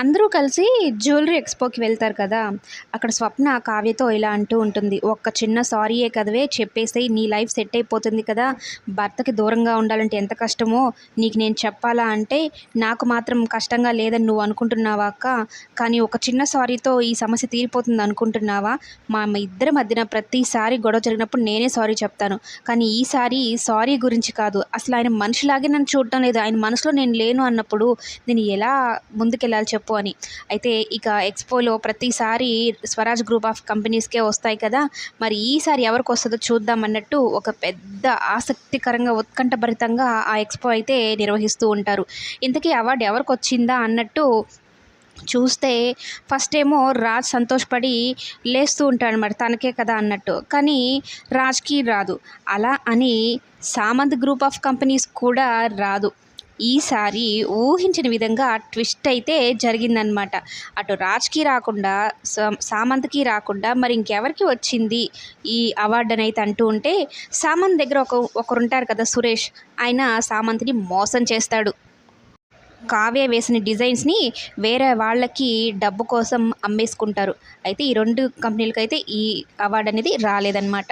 అందరూ కలిసి జ్యువెలరీ ఎక్స్పోకి వెళ్తారు కదా. అక్కడ స్వప్న కావ్యతో ఇలా అంటూ ఉంటుంది. ఒక్క చిన్న సారీయే కదవే చెప్పేసి నీ లైఫ్ సెట్ అయిపోతుంది కదా. భర్తకి దూరంగా ఉండాలంటే ఎంత కష్టమో. నీకు నేను చెప్పాలా అంటే నాకు మాత్రం కష్టంగా లేదని నువ్వు అనుకుంటున్నావా అక్క? కానీ ఒక చిన్న సారీతో ఈ సమస్య తీరిపోతుంది అనుకుంటున్నావా? మా ఇద్దరి మధ్యన ప్రతిసారి గొడవ జరిగినప్పుడు నేనే సారీ చెప్తాను. కానీ ఈసారి సారీ గురించి కాదు. అసలు ఆయన మనిషిలాగే నన్ను చూడటం లేదు. ఆయన మనసులో నేను లేను అన్నప్పుడు నేను ఎలా ముందుకెళ్ళాలి చెప్పు? అని. అయితే ఇక ఎక్స్పోలో ప్రతిసారి స్వరాజ్ గ్రూప్ ఆఫ్ కంపెనీస్కే వస్తాయి కదా. మరి ఈసారి ఎవరికి వస్తుందో చూద్దాం అన్నట్టు ఒక పెద్ద ఆసక్తికరంగా ఉత్కంఠభరితంగా ఆ ఎక్స్పో అయితే నిర్వహిస్తూ ఉంటారు. ఇంతకీ అవార్డు ఎవరికి వచ్చిందా అన్నట్టు చూస్తే ఫస్ట్ ఏమో రాజ్ సంతోషపడి లేస్తూ ఉంటాడు అనమాట తనకే కదా అన్నట్టు. కానీ రాజ్కి రాదు. అలా అని సామంత్ గ్రూప్ ఆఫ్ కంపెనీస్ కూడా రాదు. ఈసారి ఊహించిన విధంగా ట్విస్ట్ అయితే జరిగిందనమాట అటు రాజ్కి రాకుండా సామంత్కి రాకుండా మరి ఇంకెవరికి వచ్చింది ఈ అవార్డు అనేది అంటూ ఉంటే సామంత్ దగ్గర ఒక ఒకరుంటారు కదా సురేష్ ఆయన సామంత్ని మోసం చేస్తాడు. కావ్య వేసిన డిజైన్స్ని వేరే వాళ్ళకి డబ్బు కోసం అమ్మేసుకుంటారు. అయితే ఈ రెండు కంపెనీలకైతే ఈ అవార్డు అనేది రాలేదన్నమాట.